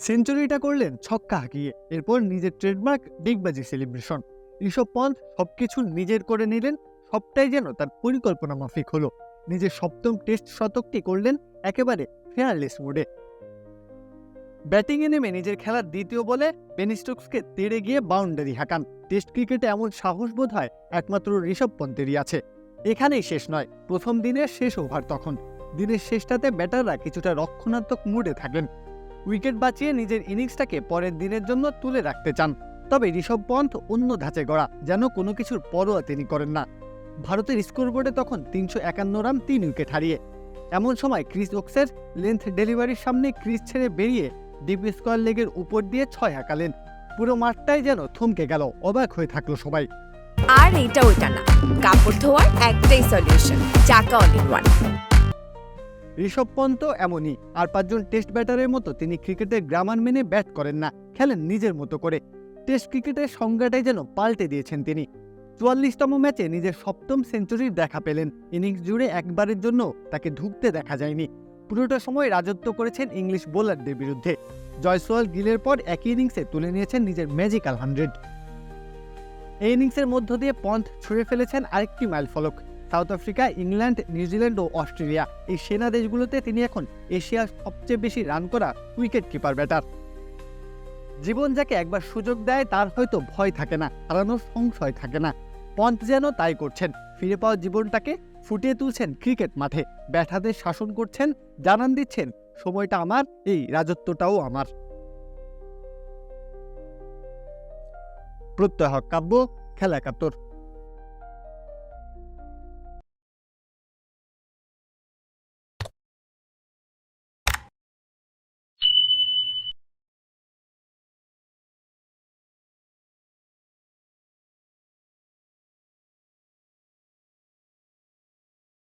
সেঞ্চুরিটা করলেন ছক্কা হাঁকিয়ে। এরপর নিজের ট্রেডমার্ক ডিগবাজি সেলিব্রেশন ঋষভ পন্থ সবকিছু নিজের করে নিলেন, সবটাই যেন তার পরিকল্পনা মাফিক হলো। নিজের সপ্তম টেস্ট শতকটি করলেন একেবারে ফেয়ারলেস মোডে ব্যাটিংয়ে নেমে নিজের খেলার দ্বিতীয় বলে বেন স্টোকসকে তেড়ে গিয়ে বাউন্ডারি হাঁকান। টেস্ট ক্রিকেটে এমন সাহস বোধ হয় একমাত্র ঋষভ পন্থেরই আছে। এখানেই শেষ নয়, প্রথম দিনের শেষ ওভার তখন। দিনের শেষটাতে ব্যাটাররা কিছুটা রক্ষণাত্মক মুডে থাকেন উইকেট বাঁচিয়ে নিজের ইনিংসটাকে পরের দিনের জন্য তুলে রাখতে চান। তবে ঋষভ পন্থ অন্য ধাঁচে গড়া, যেন কোনো কিছুর পরোয়া তিনি করেন না। ভারতের স্কোরবোর্ডে তখন তিনশো একান্ন রান, তিন উইকেট হারিয়ে। এমন সময় ক্রিস ওক্সের লেন্থ ডেলিভারির সামনে ক্রিস ছেড়ে বেরিয়ে ডিপ স্কোয়ার লেগের উপর দিয়ে ছয় হাঁকালেন পুরো মাঠটাই যেন থমকে গেল, অবাক হয়ে থাকল সবাই। আর এটা ওইটা না। কাপড় ধোয়ার একটাই সলিউশন চাকা অল ওয়ান ঋষভ পন্ত এমনই। আর পাঁচজন টেস্ট ব্যাটারের মতো তিনি ক্রিকেটের গ্রামার মেনে ব্যাট করেন না, খেলেন নিজের মতো করে। টেস্ট ক্রিকেটের সংজ্ঞাটাই যেন পাল্টে দিয়েছেন তিনি। চুয়াল্লিশতম ম্যাচে নিজের সপ্তম সেঞ্চুরির দেখা পেলেন। ইনিংস জুড়ে একবারের জন্য তাকে ঢুকতে দেখা যায়নি। পুরোটা সময় রাজত্ব করেছেন ইংলিশ বোলারদের বিরুদ্ধে। জয়সওয়াল গিলের পর একই ইনিংসে তুলে নিয়েছেন নিজের ম্যাজিক্যাল হান্ড্রেড এই ইনিংসের মধ্য দিয়ে পন্থ ছুঁড়ে ফেলেছেন আরেকটি মাইল ফলক South Africa, England New Zealand ও অস্ট্রেলিয়া। এই সেনা দেশগুলোতে তিনি এখন এশিয়ার সবচেয়ে বেশি রান করা উইকেট কিপার ব্যাটার। জীবন যাকে একবার সুযোগ দেয়, তার হয়তো ভয় থাকে না হারানোর সংশয় থাকে না। পন্থ যেন তাই করছেন, ফিরে পাওয়া জীবনটাকে ফুটিয়ে তুলছেন ক্রিকেট মাঠে। ব্যাটারদের শাসন করছেন, জানান দিচ্ছেন, সময়টা আমার, এই রাজত্বটাও আমার। প্রত্যয় হক কাব্য, খেলা একাত্তর।